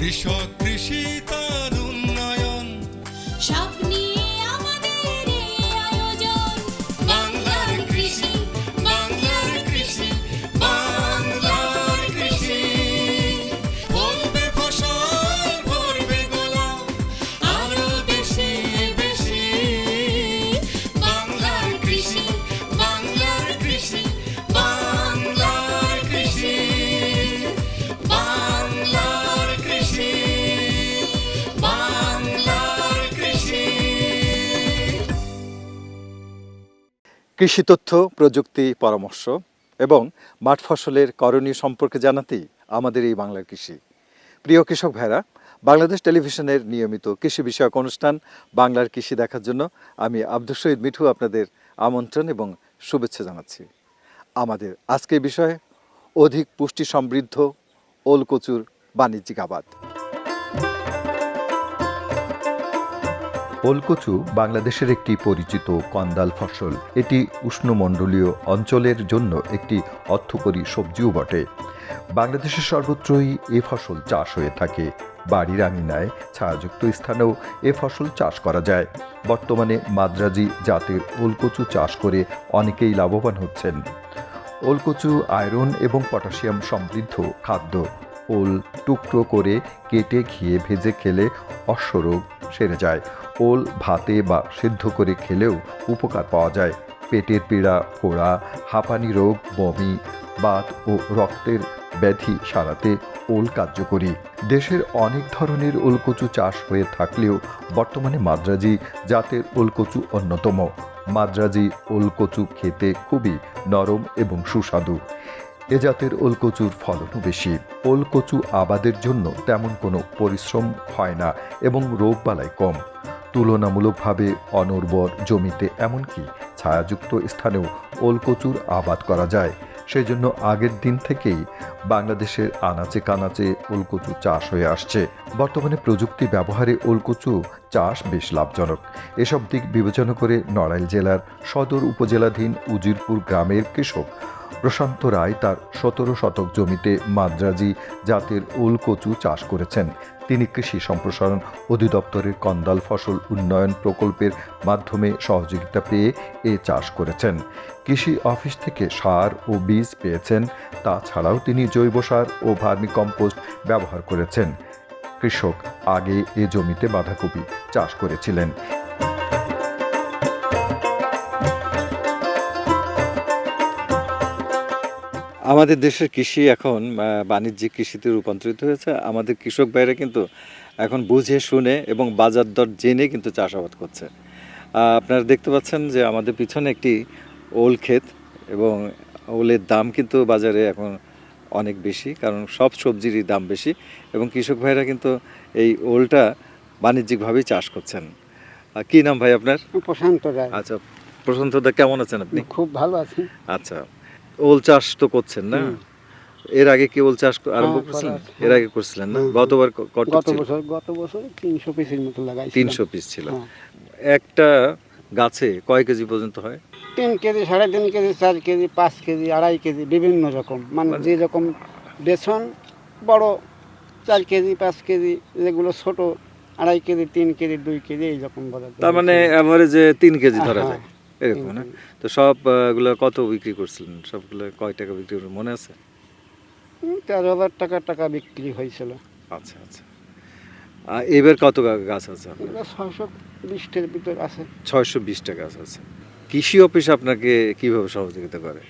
কৃষক কৃষি তার কৃষি তথ্য, প্রযুক্তি পরামর্শ এবং মাঠ ফসলের করণীয় সম্পর্কে জানাতেই আমাদের এই বাংলার কৃষি। প্রিয় কৃষক ভাইরা, বাংলাদেশ টেলিভিশনের নিয়মিত কৃষি বিষয়ক অনুষ্ঠান বাংলার কৃষি দেখার জন্য আমি আব্দুল শহীদ মিঠু আপনাদের আমন্ত্রণ এবং শুভেচ্ছা জানাচ্ছি। আমাদের আজকের বিষয় অধিক পুষ্টি সমৃদ্ধ ওলকচুর বাণিজ্যিক আবাদ। ওলকচু বাংলাদেশের একটি পরিচিত কন্দাল ফসল। এটি উষ্ণমণ্ডলীয় অঞ্চলের জন্য একটি অর্থকরী সবজিও বটে। বাংলাদেশের সর্বত্রই এ ফসল চাষ হয়ে থাকে। বাড়ির আঙিনায় ছায়াযুক্ত স্থানেও এ ফসল চাষ করা যায়। বর্তমানে মাদ্রাজি জাতের ওলকচু চাষ করে অনেকেই লাভবান হচ্ছেন। ওলকচু, আয়রন এবং পটাশিয়াম সমৃদ্ধ খাদ্য। ওল টুকরো করে কেটে ঘিয়ে ভেজে খেলে অশ্বরোগ সেরে যায়। ওল ভাতে বা সিদ্ধ করে খেলেও উপকার পাওয়া যায়। পেটের পীড়া, ফোড়া, হাঁপানি রোগ, বমি, বাত ও রক্তের ব্যাধি সারাতে ওল কার্যকরী। দেশের অনেক ধরনের ওলকচু চাষ হয়ে থাকলেও বর্তমানে মাদ্রাজি জাতের ওলকচু অন্যতম। মাদ্রাজি ওলকচু খেতে খুবই নরম এবং সুস্বাদু। এ জাতের ওলকচুর ফলনও বেশি। ওলকচু আবাদের জন্য তেমন কোনো পরিশ্রম হয় না এবং রোগবালাই কম। তুলনামূলকভাবে অনুর্বর জমিতে, এমনকি ছায়াযুক্ত স্থানেও ওলকচুর আবাদ করা যায়। সেজন্য আগের দিন থেকেই বাংলাদেশের আনাচে কানাচে ওলকচু চাষ হয়ে আসছে। বর্তমানে প্রযুক্তি ব্যবহারে ওলকচু চাষ বেশ লাভজনক। এসব দিক বিবেচনা করে নড়াইল জেলার সদর উপজেলাধীন উজিরপুর গ্রামের কৃষক প্রশান্ত রায় তার সতেরো শতক জমিতে মাদ্রাজি জাতের ওলকচু চাষ করেছেন। তিনি কৃষি সম্প্রসারণ অধিদপ্তরের কন্দাল ফসল উন্নয়ন প্রকল্পের মাধ্যমে সহযোগিতা পেয়ে এ চাষ করেছেন। কৃষি অফিস থেকে সার ও বীজ পেয়েছেন, তাছাড়াও তিনি জৈব সার ও ভার্মি কম্পোস্ট ব্যবহার করেছেন। কৃষক আগে এ জমিতে বাঁধাকপি চাষ করেছিলেন। আমাদের দেশের কৃষি এখন বাণিজ্যিক কৃষিতে রূপান্তরিত হয়েছে। আমাদের কৃষক ভাইরা কিন্তু এখন বুঝে, শুনে এবং বাজার দর জেনে কিন্তু চাষাবাদ করছে। আপনারা দেখতে পাচ্ছেন যে আমাদের পিছনে একটি ওল ক্ষেত এবং ওলের দাম কিন্তু বাজারে এখন অনেক বেশি কারণ সব সবজিরই দাম বেশি এবং কৃষক ভাইরা কিন্তু এই ওলটা বাণিজ্যিকভাবেই চাষ করছেন। কি নাম ভাই আপনার? প্রশান্ত রায়। আচ্ছা প্রশান্ত দা কেমন আছেন আপনি? খুব ভালো আছি। আচ্ছা ওল চাষ তো করছেন না? এর আগে কি ওল চাষ আরম্ভ হ্যাঁ, করছিলেন এর। আগে করছিলেন না? গতবার কত গত বছর গত বছর তিনশো পিসের মতো লাগাই তিনশো পিস ছিল। হ্যাঁ। একটা গাছে কয় কেজি পর্যন্ত হয়? তিন কেজি সাড়ে তিন কেজি চার কেজি পাঁচ কেজি আড়াই কেজি বিভিন্ন রকম। মানে মানে- যে রকম বেসন বড় চার কেজি পাঁচ কেজি যেগুলো ছোট আড়াই কেজি তিন কেজি দুই কেজি এইরকম বলা যায়। তার মানে অ্যাভারেজে তিন কেজি ধরা হ্যাঁ, যায়। এরকম না তো সব আহ, কত বিক্রি করছিলেন? সবগুলো কয় টাকা বিক্রি মনে আছে? তেরো হাজার টাকা টাকা বিক্রি হয়েছিল। আচ্ছা আচ্ছা। এবার কত গাছ আছে ছয়শো বিশটার ভিতর আছে। ছয়শো বিশ টাকা গাছ আছে। কৃষি অফিস আপনাকে কীভাবে সহযোগিতা করে?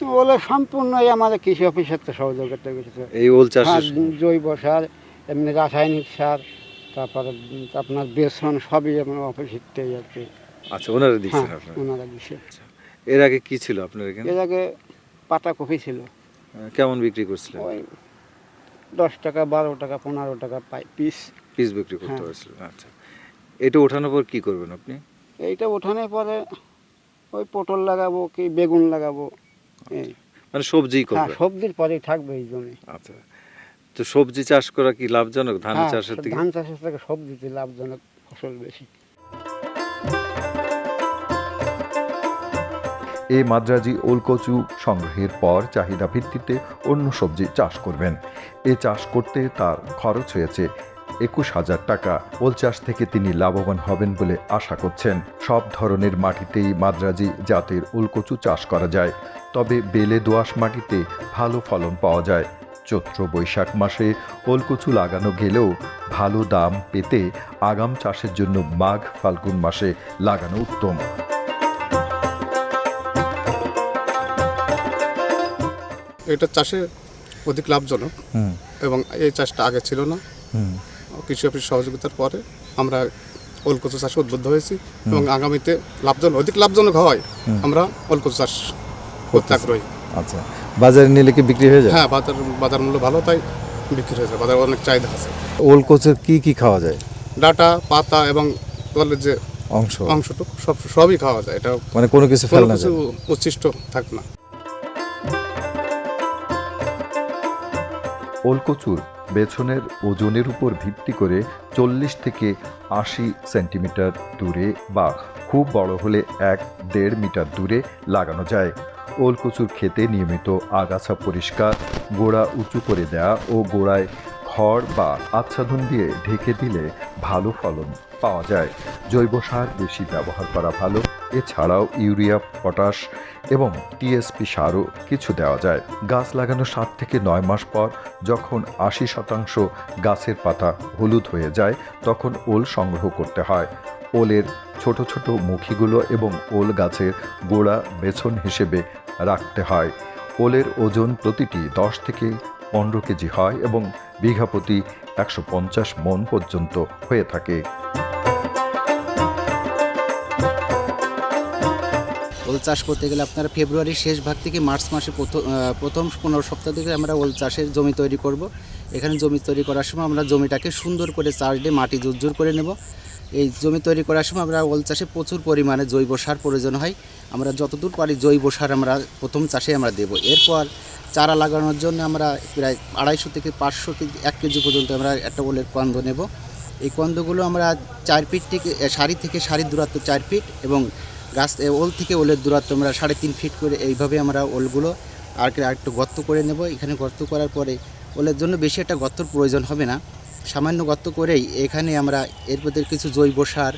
ওগুলো সম্পূর্ণই আমাদের কৃষি অফিসের তো সহযোগিতা করেছে। এই ওল হ্যাঁ, চাষের জৈব সার এমনি রাসায়নিক সার তারপরে আপনার বেসন সবই আমার অফিসের থেকে আর কি। আচ্ছা ওনারা হ্যাঁ দিচ্ছেন আপনার? ওনারা দিছে এর আগে কি ছিল আপনার এখানে? এর আগে পাতা কপি ছিল কেমন বিক্রি করছিলেন? দশ টাকা বারো টাকা পনেরো টাকা পাই পিস পিস বিক্রি করতে হ্যাঁ। পারছিলেন আচ্ছা। এটা ওঠানোর পর কি করবেন আপনি? এইটা ওঠানোর পরে ওই পটল লাগাবো কি বেগুন লাগাবো এই। মানে সবজি হ্যাঁ সবজির পরেই থাকবে এই জমি আচ্ছা। তো সবজি চাষ করা কি লাভজনক? ধান হ্যাঁ, চাষের থেকে? ধান চাষের থেকে সবজিতে লাভজনক ফসল বেশি। এ মাদ্রাজি ওলকচু সংগ্রহের পর চাহিদা ভিত্তিতে অন্য সবজি চাষ করবেন। এ চাষ করতে তার খরচ হয়েছে একুশ হাজার টাকা। ওল চাষ থেকে তিনি লাভবান হবেন বলে আশা করছেন। সব ধরনের মাটিতেই মাদ্রাজি জাতের ওলকচু চাষ করা যায়। তবে বেলে দোআঁশ মাটিতে ভালো ফলন পাওয়া যায়। চৈত্র বৈশাখ মাসে ওলকচু লাগানো গেলেও ভালো দাম পেতে আগাম চাষের জন্য মাঘ ফাল্গুন মাসে লাগানো উত্তম। এটা চাষে অধিক লাভজনক এবং এই চাষটা আগে ছিল না। কৃষি অফিস সহযোগিতার পরে আমরা ওলকচু চাষে উদ্বুদ্ধ হয়েছি এবং আগামীতে লাভজনক অধিক লাভজনক হয় আমরা ওলকচু চাষ করতে আগ্রহী। আচ্ছা। বাজারে নিলে কি বিক্রি হয়ে যায়? হ্যাঁ বাজার বাজার মূল্য ভালো তাই বিক্রি হয়ে যায়। বাজারে অনেক চাহিদা আছে। ওল কচুর কি কি খাওয়া যায়? ডাটা পাতা এবং তলের যে অংশ। অংশটুকু সব সবই খাওয়া যায়। এটা মানে কোনো কিছু ফেলনা কিছু উচ্ছিষ্ট থাকবে না। ওলকচুর বেছনের ওজনের উপর ভিত্তি করে চল্লিশ থেকে আশি সেন্টিমিটার দূরে বা খুব বড় হলে এক দেড় মিটার দূরে লাগানো যায়। ওলকচুর খেতে নিয়মিত আগাছা পরিষ্কার, গোড়া উঁচু করে দেয়া ও গোড়ায় খড় বা আচ্ছাদন দিয়ে ঢেকে দিলে ভালো ফলন পাওয়া যায়। জৈব সার বেশি ব্যবহার করা ভালো। এছাড়াও ইউরিয়া, পটাশ এবং টিএসপি সারও কিছু দেওয়া যায়। গাছ লাগানোর সাত থেকে নয় মাস পর যখন আশি শতাংশ গাছের পাতা হলুদ হয়ে যায়, তখন ওল সংগ্রহ করতে হয়। ওলের ছোট ছোট মুখিগুলো এবং ওল গাছের গোড়া বেছন হিসেবে রাখতে হয়। ওলের ওজন প্রতিটি দশ থেকে পনেরো কেজি হয় এবং বিঘা প্রতি একশো পঞ্চাশ মন পর্যন্ত হয়ে থাকে। ওল চাষ করতে গেলে আপনারা ফেব্রুয়ারির শেষ ভাগ থেকে মার্চ মাসে প্রথম পনেরো সপ্তাহ থেকে আমরা ওল চাষের জমি তৈরি করব। এখানে জমি তৈরি করার সময় আমরা জমিটাকে সুন্দর করে চাষ দিয়ে মাটি জুরজুর করে নেব। এই জমি তৈরি করার সময় আমরা ওল চাষে প্রচুর পরিমাণে জৈব সার প্রয়োজন হয়। আমরা যতদূর পারি জৈব সার আমরা প্রথম চাষে আমরা দেব। এরপর চারা লাগানোর জন্য আমরা প্রায় আড়াইশো থেকে পাঁচশো কেজি, এক কেজি পর্যন্ত আমরা একটা ওলের কন্দ নেব। এই কন্দগুলো আমরা চার ফিট থেকে সারি থেকে সারির দূরত্ব চার ফিট এবং গাছ ওল থেকে ওলের দূরত্ব আমরা সাড়ে তিন ফিট করে এইভাবে আমরা ওলগুলো আর আরেকটু গর্ত করে নেব। এখানে গর্ত করার পরে ওলের জন্য বেশি একটা গর্তর প্রয়োজন হবে না। সামান্য গর্ত করেই এখানে আমরা এর কিছু জৈব সার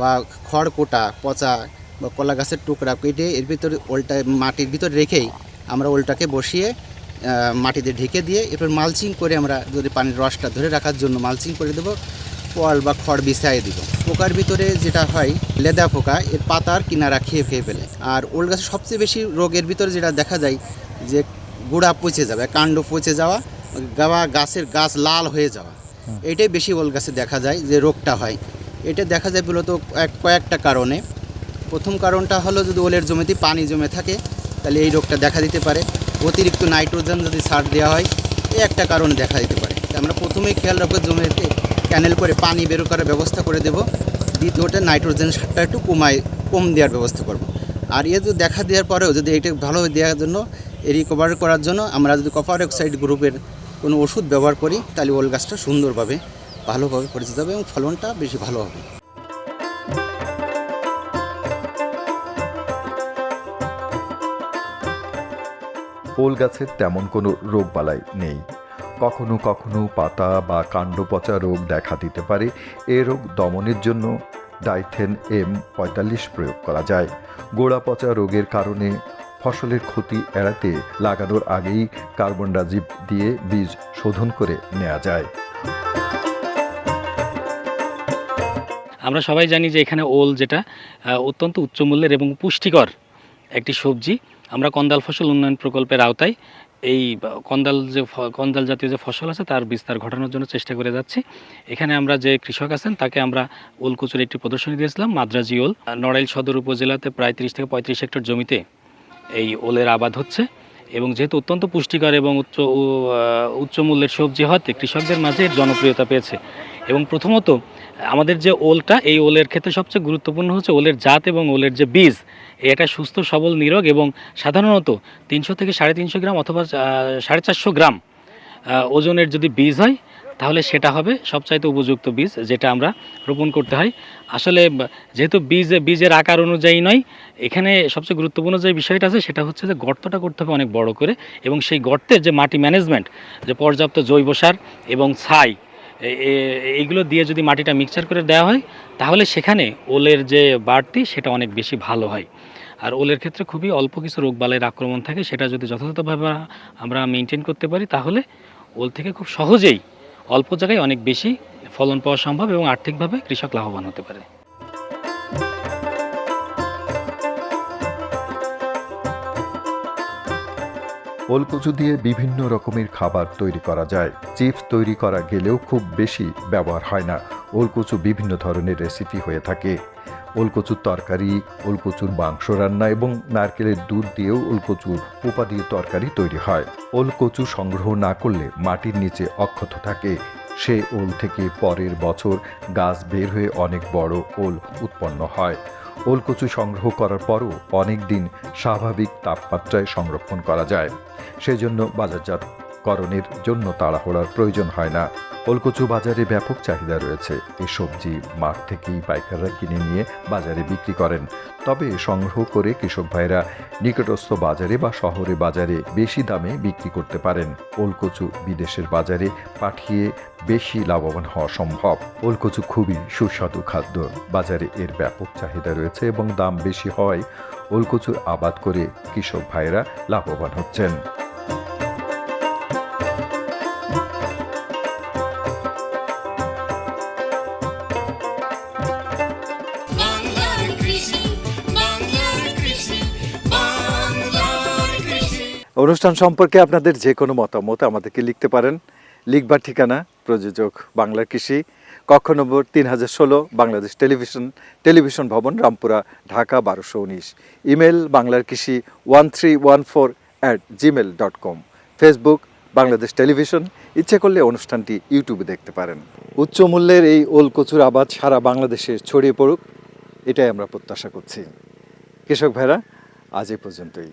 বা খড় কোটা, পচা বা কলা গাছের টুকরা কেটে এর ভিতরে ওলটা মাটির ভিতরে রেখেই আমরা ওলটাকে বসিয়ে মাটিতে ঢেকে দিয়ে এরপর মালচিং করে আমরা যদি পানির রসটা ধরে রাখার জন্য মালচিং করে দেবো। পল বা খড় বিছাইয়ে দিব। পোকার ভিতরে যেটা হয় লেদা পোকা এর পাতার কিনারা খেয়ে খেয়ে ফেলে। আর ওল গাছে সবচেয়ে বেশি রোগের ভিতরে যেটা দেখা যায় যে গোড়া পচে যাবে কাণ্ড পচে যাওয়া গাওয়া গাছের গাছ লাল হয়ে যাওয়া। এটাই বেশি ওল গাছে দেখা যায় যে রোগটা হয়। এটা দেখা যায় মূলত এক কয়েকটা কারণে। প্রথম কারণটা হলো যদি ওলের জমিতে পানি জমে থাকে তাহলে এই রোগটা দেখা দিতে পারে। অতিরিক্ত নাইট্রোজেন যদি সার দেওয়া হয় এই একটা কারণ দেখা দিতে পারে। আমরা প্রথমেই খেয়াল রাখব জমিতে ক্যানেল করে পানি বের করার ব্যবস্থা করে দেব। দ্বিতীয়টা নাইট্রোজেন সারটা একটু কমায়, কম দেওয়ার ব্যবস্থা করব। আর এ যদি দেখা দেওয়ার পরেও যদি এটা ভালোভাবে দেওয়ার জন্য রিকভার করার জন্য আমরা যদি কপার অক্সাইড গ্রুপের কোনো ওষুধ ব্যবহার করি, তাহলে ওল গাছটা সুন্দরভাবে, ভালোভাবে পরিচিত হবে এবং ফলনটা বেশি ভালো হবে। ওল গাছের তেমন কোনো রোগবালাই নেই। কখনো কখনো পাতা বা কাণ্ড পচা রোগ দেখা দিতে পারে। এ রোগ দমনের জন্য ডাইথেন এম পঁয়তাল্লিশ প্রয়োগ করা যায়। গোড়া পচা রোগের কারণে ফসলের ক্ষতি এড়াতে লাগানোর আগেই কার্বন ডাজিব দিয়ে বীজ শোধন করে নেওয়া যায়। আমরা সবাই জানি যে এখানে ওল যেটা অত্যন্ত উচ্চ মূল্যের এবং পুষ্টিকর একটি সবজি। আমরা কন্দাল ফসল উন্নয়ন প্রকল্পের আওতায় এই কন্দাল যে কন্দাল জাতীয় যে ফসল আছে, তার বিস্তার ঘটানোর জন্য চেষ্টা করে যাচ্ছি। এখানে আমরা যে কৃষক আছেন, তাকে আমরা ওল কচুর একটি প্রদর্শনী দিয়েছিলাম, মাদ্রাজি ওল নড়াইল সদর উপজেলাতে প্রায় তিরিশ থেকে পঁয়ত্রিশ হেক্টর জমিতে এই ওলের আবাদ হচ্ছে। এবং যেহেতু অত্যন্ত পুষ্টিকর এবং উচ্চ উচ্চ মূল্যের সবজি হতে কৃষকদের মাঝে জনপ্রিয়তা পেয়েছে। এবং প্রথমত আমাদের যে ওলটা, এই ওলের ক্ষেত্রে সবচেয়ে গুরুত্বপূর্ণ হচ্ছে ওলের জাত এবং ওলের যে বীজ। এটা সুস্থ, সবল, নিরোগ এবং সাধারণত তিনশো থেকে সাড়ে তিনশো গ্রাম অথবা সাড়ে চারশো গ্রাম ওজনের যদি বীজ হয়, তাহলে সেটা হবে সবচাইতে উপযুক্ত বীজ যেটা আমরা রোপণ করতে হয়। আসলে যেহেতু বীজ, বীজের আকার অনুযায়ী নয়, এখানে সবচেয়ে গুরুত্বপূর্ণ যে বিষয়টা আছে, সেটা হচ্ছে যে গর্তটা করতে হবে অনেক বড় করে এবং সেই গর্তের যে মাটি ম্যানেজমেন্ট যে পর্যাপ্ত জৈব সার এবং ছাই এইগুলো দিয়ে যদি মাটিটা মিক্সচার করে দেওয়া হয়, তাহলে সেখানে ওলের যে বাড়তি, সেটা অনেক বেশি ভালো হয়। আর ওলের ক্ষেত্রে খুবই অল্প কিছু রোগ রোগবালাইয়ের আক্রমণ থাকে, সেটা যদি যথাযথভাবে আমরা মেনটেন করতে পারি, তাহলে ওল থেকে খুব সহজেই অল্প জায়গায় অনেক বেশি ফলন পাওয়া সম্ভব এবং আর্থিকভাবে কৃষক লাভবান হতে পারে। ওলকচু দিয়ে বিভিন্ন রকমের খাবার তৈরি করা যায়। চিপস তৈরি করা গেলেও খুব বেশি ব্যবহার হয় না। ওলকচু বিভিন্ন ধরনের রেসিপি হয়ে থাকে। ওলকচুর তরকারি, ওলকচুর মাংস রান্না এবং নারকেলের দুধ দিয়েও ওলকচুর পোপা দিয়ে তরকারি তৈরি হয়। ওলকচু সংগ্রহ না করলে মাটির নিচে অক্ষত থাকে। সে ওল থেকে পরের বছর গাছ বের হয়ে অনেক বড় ওল উৎপন্ন হয়। ওলকচু সংগ্রহ করার পরও অনেক দিন স্বাভাবিক তাপমাত্রায় সংরক্ষণ করা যায়। সেজন্য বাজারজাতকরণের জন্য তাড়াহুড়ার প্রয়োজন হয় না। ওলকচু বাজারে ব্যাপক চাহিদা রয়েছে। এই সবজি মাঠ থেকেই পাইকাররা কিনে নিয়ে বাজারে বিক্রি করেন। তবে সংগ্রহ করে কৃষক ভাইরা নিকটস্থ বাজারে বা শহরে বাজারে বেশি দামে বিক্রি করতে পারেন। ওলকচু বিদেশের বাজারে পাঠিয়ে বেশি লাভবান হওয়া সম্ভব। ওলকচু খুবই সুস্বাদু খাদ্য। বাজারে এর ব্যাপক চাহিদা রয়েছে এবং দাম বেশি হওয়ায় ওলকচুর আবাদ করে কৃষক ভাইরা লাভবান হচ্ছেন। অনুষ্ঠান সম্পর্কে আপনাদের যে কোনো মতামত আমাদেরকে লিখতে পারেন। লিখবার ঠিকানা, প্রযোজক বাংলার কৃষি, কক্ষ নম্বর তিন হাজার ষোলো, বাংলাদেশ টেলিভিশন টেলিভিশন ভবন, রামপুরা, ঢাকা, বারোশো উনিশ। ইমেল বাংলার কৃষি one three one four at gmail dot com. Facebook, Bangladesh television, ইচ্ছে করলে অনুষ্ঠানটি ইউটিউবে দেখতে পারেন। উচ্চ মূল্যের এই ওল কচুর আবাদ সারা বাংলাদেশে ছড়িয়ে পড়ুক, এটাই আমরা প্রত্যাশা করছি। কৃষক ভাইরা, আজ এই পর্যন্তই।